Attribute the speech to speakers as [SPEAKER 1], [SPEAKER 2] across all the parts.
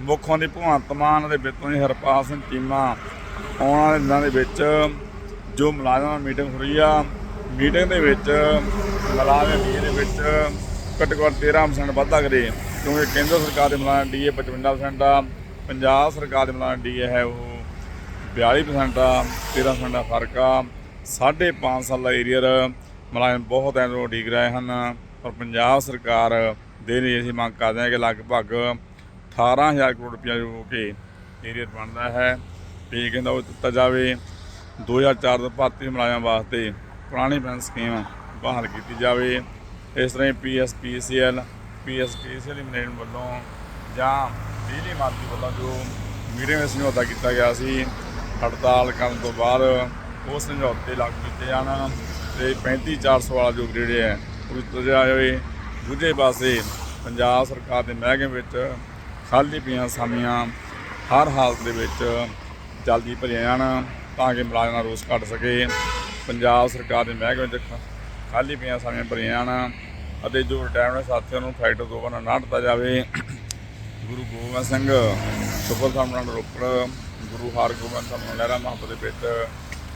[SPEAKER 1] ਮੁੱਖੋਂ ਦੀ ਭਗਵੰਤ ਮਾਨ ਅਤੇ ਵਿੱਤ ਹੀ ਹਰਪਾਲ ਸਿੰਘ ਚੀਮਾ, ਆਉਣ ਵਾਲੇ ਦਿਨਾਂ ਦੇ ਵਿੱਚ ਜੋ ਮੁਲਾਜ਼ਮਾਂ ਨਾਲ ਮੀਟਿੰਗ ਹੋਈ ਆ ਮੀਟਿੰਗ ਦੇ ਵਿੱਚ ਮੁਲਾਜ਼ਮ ਡੀਏ ਦੇ ਵਿੱਚ ਘੱਟੋ ਘੱਟ 13% ਵਾਧਾ ਕਰੇ, ਕਿਉਂਕਿ ਕੇਂਦਰ ਸਰਕਾਰ ਦੇ ਮੁਲਾਜ਼ਮ ਡੀਏ 55% ਆ, ਪੰਜਾਬ ਸਰਕਾਰ ਦੇ ਮੁਲਾਜ਼ਮ ਡੀਏ ਹੈ ਉਹ 42% ਆ 13% ਦਾ ਫ਼ਰਕ ਆ। ਸਾਢੇ ਪੰਜ ਸਾਲ ਦਾ ਏਰੀਅਰ ਮੁਲਾਜ਼ਮ ਬਹੁਤ ਐਂ ਤੋਂ ਰਹੇ ਹਨ ਪਰ ਪੰਜਾਬ ਸਰਕਾਰ ਦੇ ਲਈ ਅਸੀਂ ਮੰਗ ਕਰਦੇ ਹਾਂ ਕਿ ਲਗਭਗ 18000 ਕਰੋੜ ਰੁਪਇਆ ਜੋ ਕਿ ਏਰੀਅਰ ਬਣਦਾ ਹੈ। ਤੇ ਕਹਿੰਦਾ ਉਹ ਦਿੱਤਾ ਜਾਵੇ। 2004 ਤੋਂ ਭਾਰਤੀ ਮੁਲਾਜ਼ਮਾਂ ਵਾਸਤੇ ਪੁਰਾਣੀ ਪੈਨਸ਼ਨ ਸਕੀਮ ਬਹਾਲ ਕੀਤੀ ਜਾਵੇ। ਇਸ ਤਰ੍ਹਾਂ ਹੀ ਪੀਐਸਪੀਸੀਐਲ ਪੀਐਸਪੀਸੀਐਲ ਮੈਨੇਜਮੈਂਟ ਵੱਲੋਂ ਜਾਂ ਬਿਜਲੀ ਮਾਰਕੀ ਵੱਲੋਂ ਜੋ ਮੀਡੀਆ ਵਿੱਚ ਸਮਝੌਤਾ ਕੀਤਾ ਗਿਆ ਸੀ, ਹੜਤਾਲ ਕਰਨ ਤੋਂ ਬਾਅਦ ਉਹ ਸਮਝੌਤੇ ਲਾਗੂ ਕੀਤੇ ਜਾਣ। ਤੇ 35400 ਵਾਲਾ ਜੋ ਗ੍ਰੇਡ ਹੈ, ਉਹ ਦਿੱਤਾ ਜਾਵੇ। ਦੂਜੇ ਪਾਸੇ ਪੰਜਾਬ ਸਰਕਾਰ ਦੇ ਮਹਿਕਮੇ ਵਿੱਚ ਖਾਲੀ ਪਈਆਂ ਸਾਮੀਆਂ ਹਰ ਹਾਲਤ ਦੇ ਵਿੱਚ ਜਲਦੀ ਭਰੀਆਂ ਜਾਣ ਤਾਂ ਕਿ ਮੁਲਾਜ਼ਮਾਂ ਦਾ ਰੋਸ ਘਟ ਸਕੇ। ਪੰਜਾਬ ਸਰਕਾਰ ਦੇ ਮਹਿਕਮੇ ਵਿੱਚ ਖ- ਖਾਲੀ ਪਈਆਂ ਸਾਮੀਆਂ ਭਰੀਆਂ ਜਾਣ ਅਤੇ ਜੋ ਰਿਟਾਇਰਡ ਸਾਥੀਆਂ ਨੂੰ ਫੈਕਟਰ ਤੋਂ ਬਾਹਰ ਨਾ ਦਿੱਤਾ ਜਾਵੇ। ਗੁਰੂ ਗੋਬਿੰਦ ਸਿੰਘ ਸੁਪਰ ਸਾਮਰਾਟ ਰੋਪੜ, ਗੁਰੂ ਹਰਗੋਬਿੰਦ ਸਾਹਿਬ ਲਹਿਰਾ ਮਹੱਤਵ ਦੇ ਵਿੱਚ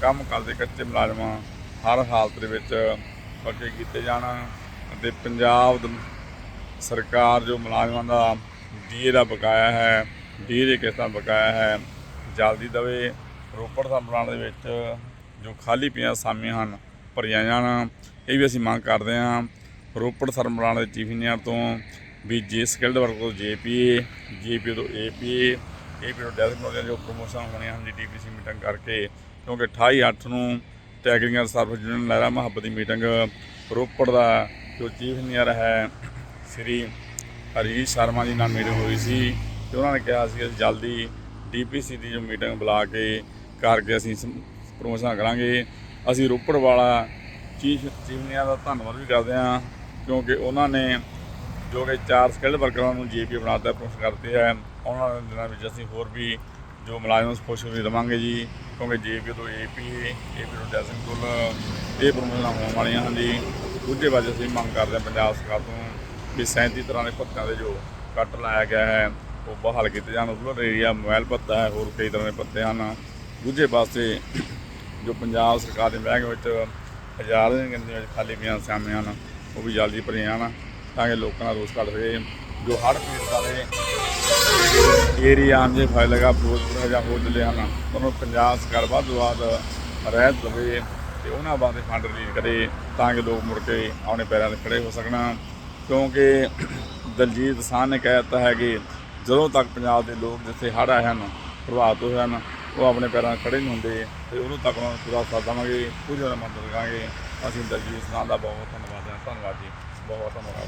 [SPEAKER 1] ਕੰਮ ਕਰਦੇ ਕੱਚੇ ਮੁਲਾਜ਼ਮਾਂ ਹਰ ਹਾਲਤ ਦੇ ਵਿੱਚ ਪੱਕੇ ਕੀਤੇ ਜਾਣ ਅਤੇ ਪੰਜਾਬ ਸਰਕਾਰ ਜੋ ਮੁਲਾਜ਼ਮਾਂ ਦਾ ਡੀਏ ਦਾ ਬਕਾਇਆ ਹੈ, ਡੀਏ ਦੇ ਕਿਸ਼ਤਾਂ ਬਕਾਇਆ ਹੈ, ਜਲਦੀ ਦਵੇ, ਰੋਪੜ ਸਾਮਰਾਟ ਦੇ ਵਿੱਚ ਜੋ ਖਾਲੀ ਪਈਆਂ ਸਾਮੀਆਂ ਹਨ, ਭਰੀਆਂ ਜਾਣ, ਇਹ ਵੀ ਅਸੀਂ ਮੰਗ ਕਰਦੇ ਹਾਂ, ਰੋਪੜ ਸਰਮਰਾਣ ਦੇ ਚੀਫ ਇੰਜੀਨੀਅਰ ਤੋਂ ਵੀ ਜੇ ਸਕਿਲਡ ਵਰਕ ਤੋਂ ਜੇਪੀਏ ਜੇਪੀ ਤੋਂ ਏਪੀਏ ਏਪੀ ਤੋਂ ਡੈਜ਼ਿਗਨੇਟਡ ਜੋ ਪ੍ਰੋਮੋਸ਼ਨ ਹੋਣੀਆਂ ਹਨ ਜੀ, ਡੀਪੀਸੀ ਮੀਟਿੰਗ ਕਰਕੇ, ਕਿਉਂਕਿ 28 8 ਨੂੰ ਟੈਗਰਿੰਗ ਸਰਵਿਸ ਯੂਨੀਅਨ ਲਹਿਰਾ ਮੁਹੱਬਤ ਦੀ ਮੀਟਿੰਗ ਰੋਪੜ ਦਾ ਜੋ ਚੀਫ ਇੰਜੀਨੀਅਰ ਹੈ, ਸ੍ਰੀ ਹਰੀਸ਼ ਸ਼ਰਮਾ ਜੀ ਨਾਲ ਮੀਟਿੰਗ ਹੋਈ ਸੀ ਤੇ ਉਹਨਾਂ ਨੇ ਕਿਹਾ ਸੀ ਅਸੀਂ ਜਲਦੀ ਡੀਪੀਸੀ ਦੀ ਜੋ ਮੀਟਿੰਗ ਬੁਲਾ ਕੇ ਕਰਕੇ ਅਸੀਂ ਪ੍ਰੋਮੋਸ਼ਨ ਕਰਾਂਗੇ। ਅਸੀਂ ਰੋਪੜ ਵਾਲਾ ਚੀਫ ਚੀਫ ਇੰਜੀਨੀਅਰ ਦਾ ਧੰਨਵਾਦ ਵੀ ਕਰਦੇ ਹਾਂ ਕਿਉਂਕਿ ਉਹਨਾਂ ਨੇ ਜੋ ਕਿ ਚਾਰ ਸਕਿਲਡ ਵਰਕਰਾਂ ਨੂੰ ਜੀਪੀ ਬਣਾਤਾ ਪ੍ਰੋਮੋਸ਼ਨ ਕਰਤੇ ਹੈ। ਆਉਣ ਵਾਲੇ ਦਿਨਾਂ ਵਿੱਚ ਅਸੀਂ ਹੋਰ ਵੀ ਜੋ ਮੁਲਾਜ਼ਮ ਖੁਸ਼ ਵੀ ਦੇਵਾਂਗੇ ਜੀ, ਕਿਉਂਕਿ ਜੀਪੀ ਤੋਂ ਏਪੀ ਏਪੀ ਤੋਂ ਡੈਸਿੰਗ ਕੋਲ ਇਹ ਪ੍ਰੋਮੋਸ਼ਨਾਂ ਹੋਣ ਵਾਲੀਆਂ ਹਨ ਜੀ। ਦੂਜੇ ਪਾਸੇ ਅਸੀਂ ਮੰਗ ਕਰਦੇ ਹਾਂ ਪੰਜਾਬ ਸਰਕਾਰ ਤੋਂ ਵੀ 37 ਤਰ੍ਹਾਂ ਦੇ ਭੱਤਿਆਂ ਦੇ ਜੋ ਕੱਟ ਲਾਇਆ ਗਿਆ ਹੈ, ਉਹ ਬਹਾਲ ਕੀਤੇ ਜਾਣ। ਰੂਰਲ ਏਰੀਆ ਮੋਬਾਈਲ ਭੱਤਾ ਹੈ, ਹੋਰ ਕਈ ਤਰ੍ਹਾਂ ਦੇ ਭੱਤੇ ਹਨ। ਦੂਜੇ ਪਾਸੇ ਜੋ ਪੰਜਾਬ ਸਰਕਾਰ ਦੇ ਮਹਿਕਮੇ ਵਿੱਚ ਹਜ਼ਾਰ ਦੀਆਂ ਗਿਣਤੀ ਵਿੱਚ ਖਾਲੀ ਪਈਆਂ ਸਾਮੀਆਂ ਹਨ, ਉਹ ਵੀ ਜਲਦੀ ਭਰੀਆਂ ਜਾਣ, ਤਾਂ ਕਿ ਲੋਕਾਂ ਦਾ ਰੋਸ ਹੋਵੇ ਜੋ ਹੜ੍ਹ ਪੀੜਤਾਂ ਦੇ ਏਰੀਆ ਆਮ ਜੇ ਫਾਇਲ ਲਗਾ ਫਿਰੋਜ਼ਪੁਰ ਜਾਂ ਹੋਰ ਜ਼ਿਲ੍ਹੇ ਹਨ ਉਹਨੂੰ ਪੰਜਾਬ ਸਰਕਾਰ ਵੱਧ ਤੋਂ ਵੱਧ ਰਹਿਤ ਦੇਵੇ ਤੇ ਉਹਨਾਂ ਬਾਰੇ ਫੰਡ ਰਿਲੀਜ਼ ਕਰੇ, ਤਾਂ ਕਿ ਲੋਕ ਮੁੜ ਕੇ ਆਪਣੇ ਪੈਰਾਂ ਤੇ ਖੜੇ ਹੋ ਸਕਣ। ਕਿਉਂਕਿ ਦਲਜੀਤ ਦੋਸਾਂਝ ਨੇ ਕਹਿ ਦਿੱਤਾ ਹੈ ਕਿ ਜਦੋਂ ਤੱਕ ਪੰਜਾਬ ਦੇ ਲੋਕ ਜਿੱਥੇ ਹੜ੍ਹ ਆਏ ਹਨ, ਪ੍ਰਭਾਵਿਤ ਹੋਏ ਹਨ, ਉਹ ਆਪਣੇ ਪੈਰਾਂ 'ਤੇ ਖੜੇ ਨਹੀਂ ਹੁੰਦੇ ਤੇ ਉਦੋਂ ਤੱਕ ਉਹਨਾਂ ਨੂੰ ਪੂਰਾ ਸਾਥ ਦੇਵਾਂਗੇ, ਪੂਰੀ ਤਰ੍ਹਾਂ ਮਦਦ ਕਰਾਂਗੇ। ਅਸੀਂ ਦਲਜੀਤ ਦੋਸਾਂਝ ਦਾ ਬਹੁਤ ਬਹੁਤ ਧੰਨਵਾਦ ਹੈ। ਧੰਨਵਾਦ ਜੀ। ਬਹੁਤ ਬਹੁਤ ਧੰਨਵਾਦ।